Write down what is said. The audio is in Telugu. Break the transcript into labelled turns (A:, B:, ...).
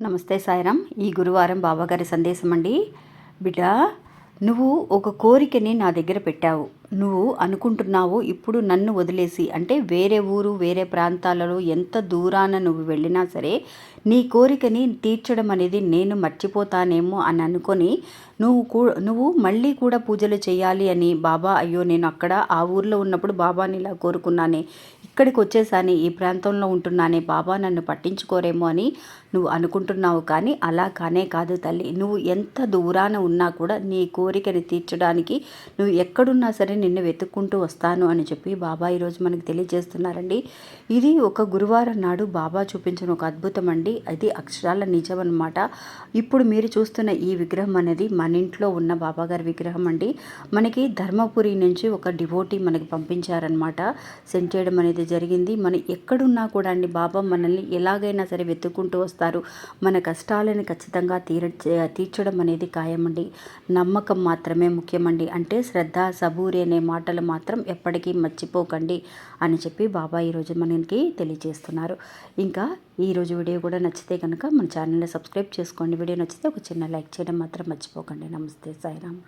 A: నమస్తే సాయిరామ్ ఈ గురువారం బాబాగారి సందేశం అండి బిడ్డ నువ్వు ఒక కోరికని నా దగ్గర పెట్టావు. నువ్వు అనుకుంటున్నావు ఇప్పుడు నన్ను వదిలేసి. అంటే వేరే ఊరు వేరే ప్రాంతాలలో ఎంత దూరాన నువ్వు వెళ్ళినా సరే నీ కోరికని తీర్చడం అనేది నేను మర్చిపోతానేమో అని అనుకొని నువ్వు కూ నువ్వు మళ్ళీ కూడా పూజలు చేయాలి అని బాబా అయ్యో నేను అక్కడ ఆ ఊర్లో ఉన్నప్పుడు బాబాని ఇలా కోరుకున్నానే ఇక్కడికి వచ్చేసాని ఈ ప్రాంతంలో ఉంటున్నానే బాబా నన్ను పట్టించుకోరేమో అని నువ్వు అనుకుంటున్నావు కానీ అలా కానే కాదు తల్లి. నువ్వు ఎంత దూరాన ఉన్నా కూడా నీ కోరికని తీర్చడానికి నువ్వు ఎక్కడున్నా సరే నిన్ను వెతుక్కుంటూ వస్తాను అని చెప్పి బాబా ఈరోజు మనకు తెలియజేస్తున్నారండి. ఇది ఒక గురువారం నాడు బాబా చూపించిన ఒక అద్భుతం అండి. అది అక్షరాల నిజం అనమాట ఇప్పుడు మీరు చూస్తున్న ఈ విగ్రహం అనేది మన ఇంట్లో ఉన్న బాబాగారి విగ్రహం అండి. మనకి ధర్మపురి నుంచి ఒక డివోటీ మనకి పంపించారనమాట సెండ్ చేయడం అనేది జరిగింది. మనం ఎక్కడున్నా కూడా అండి బాబా మనల్ని ఎలాగైనా సరే వెతుక్కుంటూ వస్తారు. మన కష్టాలను ఖచ్చితంగా తీర తీర్చడం అనేది ఖాయమండి. నమ్మకం మాత్రమే ముఖ్యమండి. అంటే శ్రద్ధ సబూరి అనే మాటలు మాత్రం ఎప్పటికీ మర్చిపోకండి అని చెప్పి బాబా ఈరోజు మనకి తెలియజేస్తున్నారు. ఇంకా ఈరోజు వీడియో కూడా నచ్చితే కనుక మన ఛానల్ని సబ్స్క్రైబ్ చేసుకోండి. వీడియో నచ్చితే ఒక చిన్న లైక్ చేయడం మాత్రం మర్చిపోకండి. నమస్తే సాయిరామ్